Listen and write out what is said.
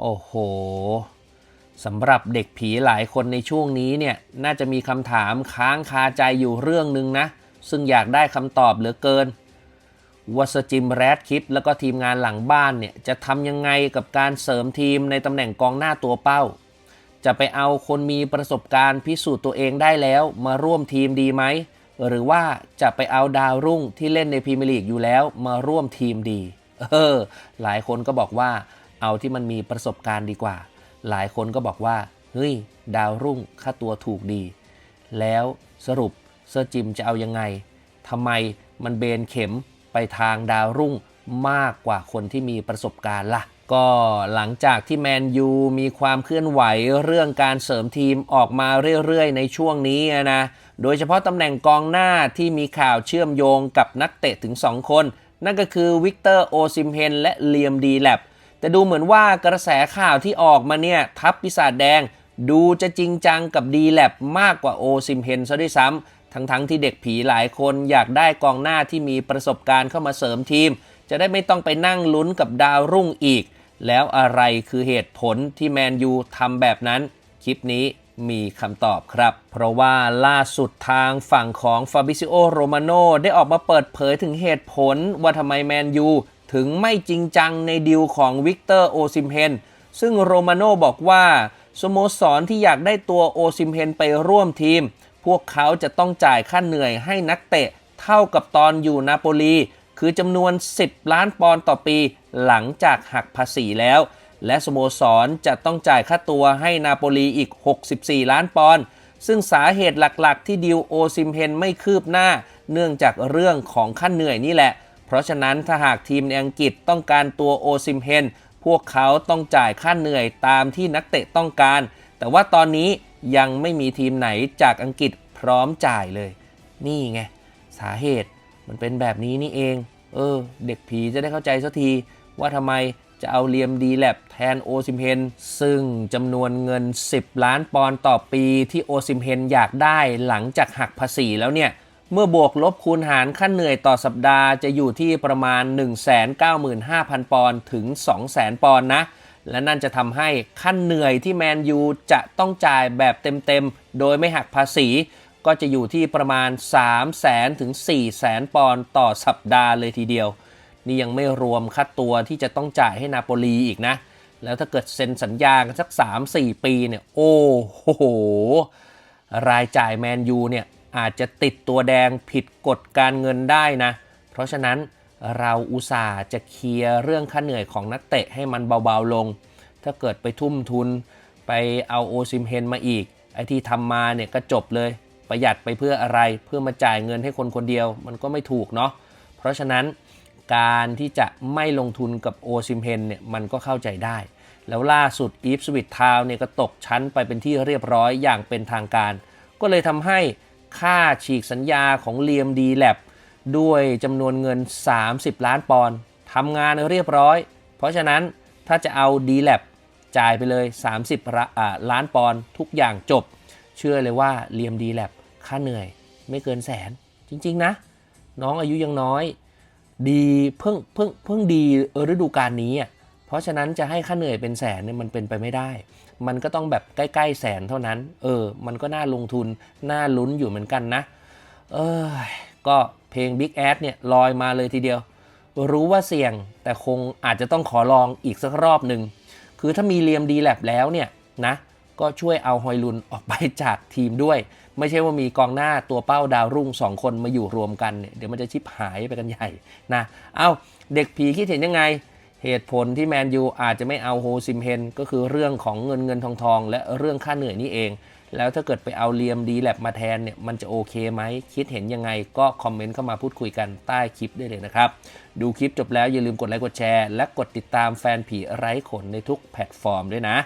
โอ้โหสำหรับเด็กผีหลายคนในช่วงนี้เนี่ยน่าจะมีคำถามค้างคาใจอยู่เรื่องหนึ่งนะ ซึ่งอยากได้คำตอบเหลือเกินว่าสจิมแรดคิปแล้วก็ทีมงานหลังบ้านเนี่ยจะทำยังไงกับการเสริมทีมในตำแหน่งกองหน้าตัวเป้า จะไปเอาคนมีประสบการณ์พิสูจน์ตัวเองได้แล้วมาร่วมทีมดีไหม หรือว่าจะไปเอาดาวรุ่งที่เล่นในพรีเมียร์ลีกอยู่แล้วมาร่วมทีมดี เออ หลายคนก็บอกว่า เอาที่มันมีประสบการณ์ดีกว่า หลายคนก็บอกว่า เฮ้ย ดาวรุ่งค่าตัวถูกดี แล้วสรุปเซอร์จิมจะเอายังไงทำไมมันเบนเข็มไปทางดาวรุ่งมากกว่าคนที่มีประสบการณ์ล่ะ ก็หลังจากที่แมนยูมีความเคลื่อนไหวเรื่องการเสริมทีมออกมาเรื่อยๆ ในช่วงนี้นะ โดยเฉพาะตำแหน่งกองหน้าที่มีข่าวเชื่อมโยงกับนักเตะถึง 2 คน นั่นก็คือวิกเตอร์โอซิมเฮนและเลียมดีแลบ แต่ดูเหมือนว่ากระแสข่าวที่ออกมาเนี่ย ทัพปีศาจแดง ดูจะจริงจังกับดีแลบมากกว่าโอซิมเฮนซะด้วยซ้ำทั้งๆทที่เด็กผีหลายคนอยากได้กองหน้าที่มีประสบการณ์เข้ามาเสริมทีม จะได้ไม่ต้องไปนั่งลุ้นกับดาวรุ่งอีก แล้วอะไรคือเหตุผลที่แมนยูทำแบบนั้น คลิปนี้มีคำตอบครับ เพราะว่าล่าสุดทางฝั่งของฟาบิซิโอโรมาโนได้ออกมาเปิดเผยถึงเหตุผลว่าทำไมแมนยู ถึงไม่จริงจังในดีลของวิกเตอร์โอซิมเฮนซึ่งโรมาโนบอกว่าสโมสรที่อยากได้ตัวโอซิมเฮนไปร่วมทีม พวกเขาจะต้องจ่ายค่าเหนื่อยให้นักเตะเท่ากับตอนอยู่นาโปลี คือจำนวน 10 ล้านปอนด์ต่อปี หลังจากหักภาษีแล้ว และสโมสรจะต้องจ่ายค่าตัวให้นาโปลีอีก 64 ล้านปอนด์ซึ่งสาเหตุหลักๆ ที่ดิวโอซิมเฮนไม่คืบหน้า เนื่องจากเรื่องของค่าเหนื่อยนี่แหละ เพราะฉะนั้นถ้าหากทีมในอังกฤษต้องการตัวโอซิมเฮนพวกเขาต้องจ่ายค่าเหนื่อยตามที่นักเตะต้องการ แต่ว่าตอนนี้ยังไม่มีทีมไหนจากอังกฤษพร้อมจ่ายเลย นี่ไง สาเหตุมันเป็นแบบนี้นี่เอง เออ เด็กผีจะได้เข้าใจสักที ว่าทำไมจะเอาเลียมดีแลบแทนโอซิมเฮนซึ่งจำนวนเงิน 10 ล้านปอนด์ต่อปีที่โอซิมเฮนอยากได้หลังจากหักภาษีแล้วเนี่ย เมื่อบวกลบคูณหารค่าเหนื่อยต่อสัปดาห์จะอยู่ที่ประมาณ 195,000 ปอนด์ถึง 200,000 ปอนด์นะ และนั่นจะทำให้ค่าเหนื่อยที่แมนยูจะต้องจ่ายแบบเต็มๆ โดยไม่หักภาษี ก็จะอยู่ที่ประมาณ 3 0 0 0 0ถึง4 0 0 0 0 ปอนด์ต่อสัปดาห์เลยทีเดียว นี่ยังไม่รวมค่าตัวที่จะต้องจ่ายให้นาโปลีอีกนะ แล้วถ้าเกิดเซ็นสัญญากันสัก 3-4 ปีเนี่ย โอ้โห รายจ่ายแมนยูเนี่ย อาจจะติดตัวแดงผิดกฎการเงินได้นะ เพราะฉะนั้นเราอุตส่าห์จะเคลียร์เรื่องค่าเหนื่อยของนักเตะให้มันเบาๆลง ถ้าเกิดไปทุ่มทุนไปเอาโอซิมเฮนมาอีก ไอ้ที่ทำมาเนี่ยก็จบเลย ประหยัดไปเพื่ออะไร เพื่อมาจ่ายเงินให้คนคนเดียว มันก็ไม่ถูกเนาะ เพราะฉะนั้นการที่จะไม่ลงทุนกับโอซิมเฮนเนี่ยมันก็เข้าใจได้ แล้วล่าสุดอีฟสวิตทาวเนี่ยก็ตกชั้นไปเป็นที่เรียบร้อยอย่างเป็นทางการ ก็เลยทำให้ ค่าฉีกสัญญาของเลียมดีแลบด้วยจำนวนเงิน 30 ล้านปอนด์ทำงานเรียบร้อย เพราะฉะนั้นถ้าจะเอา d l a b จ่ายไปเลย 30 ล้านปอนด์ทุกอย่างจบ เชื่อเลยว่าเลียม d l a b ค่าเหนื่อยไม่เกินแสนจริง ๆ นะ น้องอายุยังน้อย ดีเพิ่งเพิ่งเพิ่งดีฤดูกาลนี้อะ เพราะฉะนั้นจะให้ค่าเหนื่อยเป็นแสนเนี่ยมันเป็นไปไม่ได้ มันก็ต้องแบบใกล้ๆแสนเท่านั้น เออ มันก็น่าลงทุน น่าลุ้นอยู่เหมือนกันนะ เออก็เพลง Big a d เนี่ยลอยมาเลยทีเดียว รู้ว่าเสี่ยงแต่คงอาจจะต้องขอลองอีกสักรอบหนึ่ง คือถ้ามีเลียมดีแลบแล้วเนี่ยนะ ก็ช่วยเอาฮอยลุนออกไปจากทีมด้วย ไม่ใช่ว่ามีกองหน้าตัวเป้าดาวรุ่ง2คนมาอยู่รวมกันเนี่ยเดี๋ยวมันจะชิบหายไปกันใหญ่นะ เอาเด็กผีคิดเห็นยังไง เหตุผลที่แมนยูอาจจะไม่เอาโฮซิมเฮนก็คือเรื่องของเงินเงินทองทองและเรื่องค่าเหนื่อยนี่เอง แล้วถ้าเกิดไปเอาเลียมดีแลบมาแทนเนี่ยมันจะโอเคไหม คิดเห็นยังไงก็คอมเมนต์เข้ามาพูดคุยกันใต้คลิปได้เลยนะครับ ดูคลิปจบแล้วอย่าลืมกดไลค์กดแชร์ และกดติดตามแฟนผีไร้ขนในทุกแพลตฟอร์มด้วยนะ